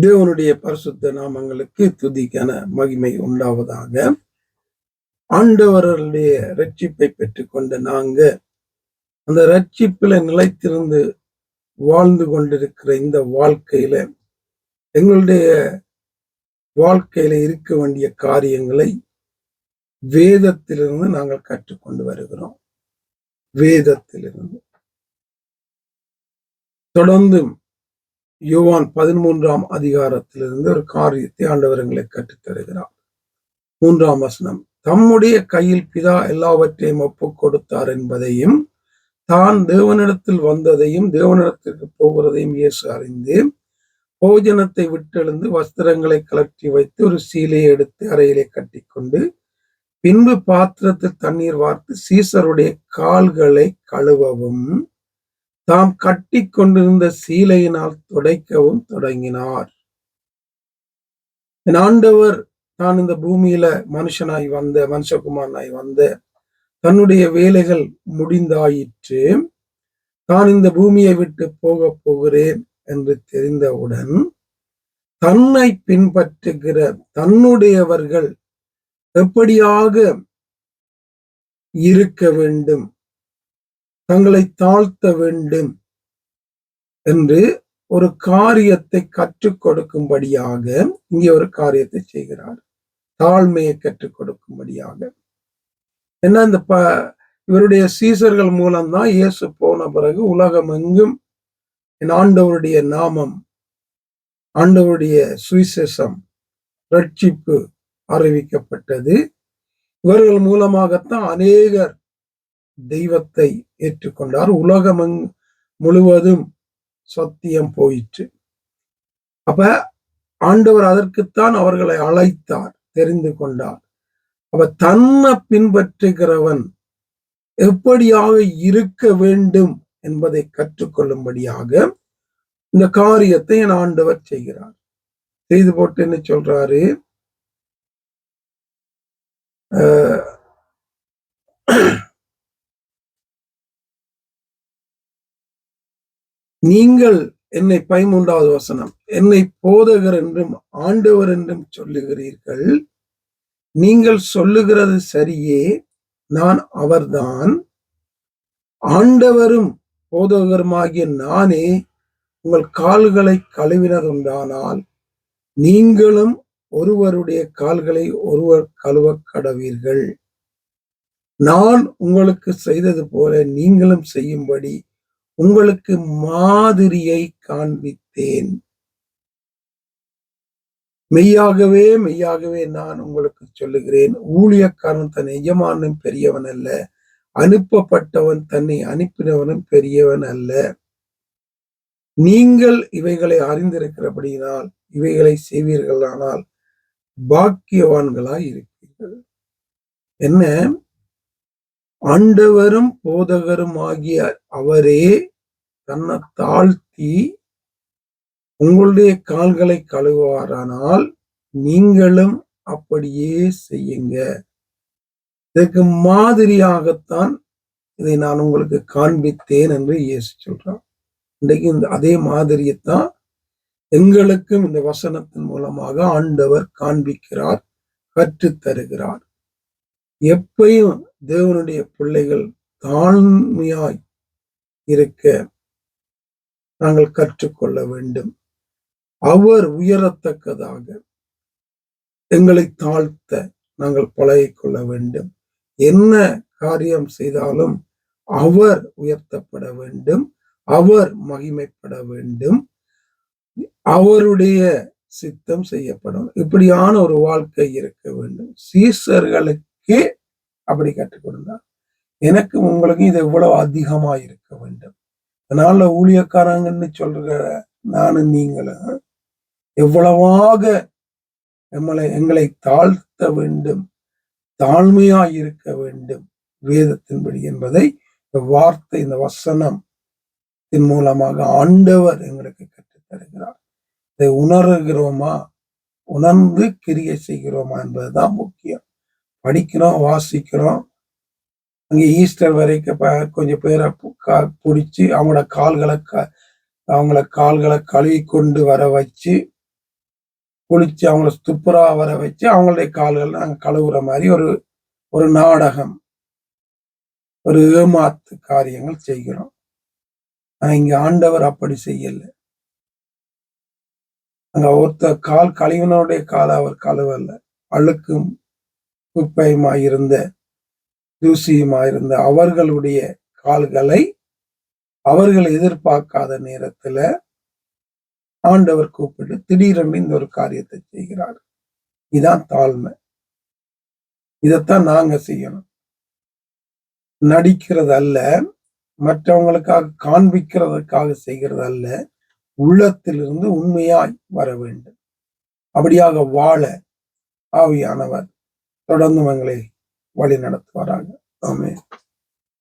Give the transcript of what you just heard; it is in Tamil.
தேவனுடைய பரிசுத்த நாமங்களுக்கு துதிக்கான மகிமை உண்டாவதாக. ஆண்டவர்களுடைய ரட்சிப்பை பெற்றுக்கொண்ட நாங்க அந்த ரட்சிப்பில நிலைத்திருந்து வாழ்ந்து கொண்டிருக்கிற இந்த வாழ்க்கையில எங்களுடைய வாழ்க்கையில இருக்க வேண்டிய காரியங்களை வேதத்திலிருந்து நாங்கள் கற்றுக்கொண்டு வருகிறோம். வேதத்திலிருந்து. தொடர்ந்தும் யோவான் பதிமூன்றாம் அதிகாரத்திலிருந்து ஒரு காரியத்தை ஆண்டவர் எங்களை கற்றுத்தருகிறார் மூன்றாம் வசனம் தம்முடைய கையில் பிதா எல்லாவற்றையும் ஒப்புக் கொடுத்தார் என்பதையும் தான் தேவனிடத்தில் வந்ததையும் தேவனிடத்திற்கு போகிறதையும் இயேசு அறிந்து போஜனத்தை விட்டெழுந்து வஸ்திரங்களை கலற்றி வைத்து ஒரு சீலையை எடுத்து அறையிலே கட்டிக்கொண்டு பின்பு பாத்திரத்தில் தண்ணீர் வார்த்து சீசருடைய கால்களை கழுவவும். தாம் கட்டி கொண்டிருந்த சீலையினால் துடைக்கவும் தொடங்கினார். என் ஆண்டவர் தான் இந்த பூமியில மனுஷனாய் வந்த மனுஷகுமாரனாய் வந்த தன்னுடைய வேலைகள் முடிந்தாயிற்று. தான் இந்த பூமியை விட்டு போக போகிறேன் என்று தெரிந்தவுடன் தன்னை பின்பற்றுகிற தன்னுடையவர்கள் எப்படியாக இருக்க வேண்டும்? தங்களை தாழ்த்த வேண்டும் என்று ஒரு காரியத்தை கற்றுக் கொடுக்கும்படியாக இங்கே ஒரு காரியத்தை செய்கிறார். தாழ்மையை கற்றுக் கொடுக்கும்படியாக. என்ன இந்த ப இவருடைய சீசர்கள் மூலம்தான் இயேசு போன பிறகு உலகம் எங்கும் என் ஆண்டவருடைய நாமம் ஆண்டவருடைய சுவிசேஷம் ரட்சிப்பு அறிவிக்கப்பட்டது. இவர்கள் மூலமாகத்தான் அநேகர் தெய்வத்தை ஏற்றுக்கொண்டார். உலகம் முழுவதும் சத்தியம் போயிற்று. அப்ப ஆண்டவர் அதற்குத்தான் அவர்களை அழைத்தார் தெரிந்து கொண்டார். அப்ப தன்னை பின்பற்றுகிறவன் எப்படியாக இருக்க வேண்டும் என்பதை கற்றுக்கொள்ளும்படியாக இந்த காரியத்தை என் ஆண்டவர் செய்கிறார். செய்து போட்டு என்ன சொல்றாரு? நீங்கள் என்னை பதிமூன்றாவது வசனம் என்னை போதகர் என்றும் ஆண்டவர் என்றும் சொல்லுகிறீர்கள். நீங்கள் சொல்லுகிறது சரியே நான் அவர்தான். ஆண்டவரும் போதகருமாகிய நானே உங்கள் கால்களை கழுவினதுண்டானால் நீங்களும் ஒருவருடைய கால்களை ஒருவர் கழுவ கடவீர்கள். நான் உங்களுக்கு செய்தது போல நீங்களும் செய்யும்படி உங்களுக்கு மாதிரியை காண்பித்தேன். மெய்யாகவே மெய்யாகவே நான் உங்களுக்கு சொல்லுகிறேன். ஊழியக்காரன் தன் எஜமானும் பெரியவன் அல்ல. அனுப்பப்பட்டவன் தன்னை அனுப்பினவனும் பெரியவன் அல்ல. நீங்கள் இவைகளை அறிந்திருக்கிறபடியினால் இவைகளை செய்வீர்களானால் பாக்கியவான்களாய் இருப்பீர்கள். என்ன? ஆண்டவரும் போதகரும் ஆகிய அவரே தன்னை தாழ்த்தி உங்களுடைய கால்களை கழுவாரானால் நீங்களும் அப்படியே செய்யுங்க. இதற்கு மாதிரியாகத்தான் இதை நான் உங்களுக்கு காண்பித்தேன் என்று இயேசு சொல்றான் இன்றைக்கு இந்த அதே மாதிரியைத்தான் எங்களுக்கும் இந்த வசனத்தின் மூலமாக ஆண்டவர் காண்பிக்கிறார் கற்றுத் தருகிறார் எப்பையும் தேவனுடைய பிள்ளைகள் தாழ்மையாய் இருக்க நாங்கள் கற்றுக்கொள்ள வேண்டும். அவர் உயரத்தக்கதாக எங்களை தாழ்த்த நாங்கள் பழகிக்கொள்ள வேண்டும். என்ன காரியம் செய்தாலும் அவர் உயர்த்தப்பட வேண்டும். அவர் மகிமைப்பட வேண்டும். அவருடைய சித்தம் செய்யப்படும். இப்படியான ஒரு வாழ்க்கை இருக்க வேண்டும். சீசர்களுக்கே அப்படி கற்றுக் கொடுத்தார் எனக்கு உங்களுக்கும் இது எவ்வளவு அதிகமா இருக்க வேண்டும். அதனால ஊழியக்காரங்கன்னு சொல்ற நானும் நீங்களும் எவ்வளவாக நம்மளை எங்களை தாழ்த்த வேண்டும் தாழ்மையா இருக்க வேண்டும் வேதத்தின்படி என்பதை இந்த வார்த்தை இந்த வசனம் மூலமாக ஆண்டவர் எங்களுக்கு கற்றுத் தருகிறார் இதை உணர்கிறோமா? உணர்ந்து கிரியை செய்கிறோமா என்பதுதான் முக்கியம். படிக்கிறோம் வாசிக்கிறோம். அங்கே ஈஸ்டர் வரைக்கும் கொஞ்சம் பேரை பிடிச்சி அவங்களோட கால்களை க அவங்கள கால்களை கழுவி கொண்டு வர வச்சு குளிச்சு அவங்கள துப்புரா வர வச்சு அவங்களுடைய கால்கள் நாங்கள் கழுவுற மாதிரி ஒரு ஒரு நாடகம். ஒரு ஏமாத்து காரியங்கள் செய்கிறோம். இங்க ஆண்டவர் அப்படி செய்யல. அங்க ஒருத்தர் கால் கழிவனுடைய காலை அவர் கழுவலை. அழுக்கும் குப்பையுமாயிருந்த தூசியுமாயிருந்த அவர்களுடைய கால்களை அவர்கள் எதிர்பார்க்காத நேரத்துல ஆண்டவர் கூப்பிட்டு திடீரென்று இந்த ஒரு காரியத்தை செய்கிறார். இதான் தாழ்மை. இதைத்தான் நாங்க செய்யணும். நடிக்கிறது அல்ல மற்றவங்களுக்காக காண்பிக்கிறதுக்காக செய்கிறது அல்ல உள்ளத்திலிருந்து உண்மையாய் வர வேண்டும். அப்படியாக வாழ ஆவியானவர் தொடர்ந்து எங்களை வழி நடத்துவாராங்க ஆமே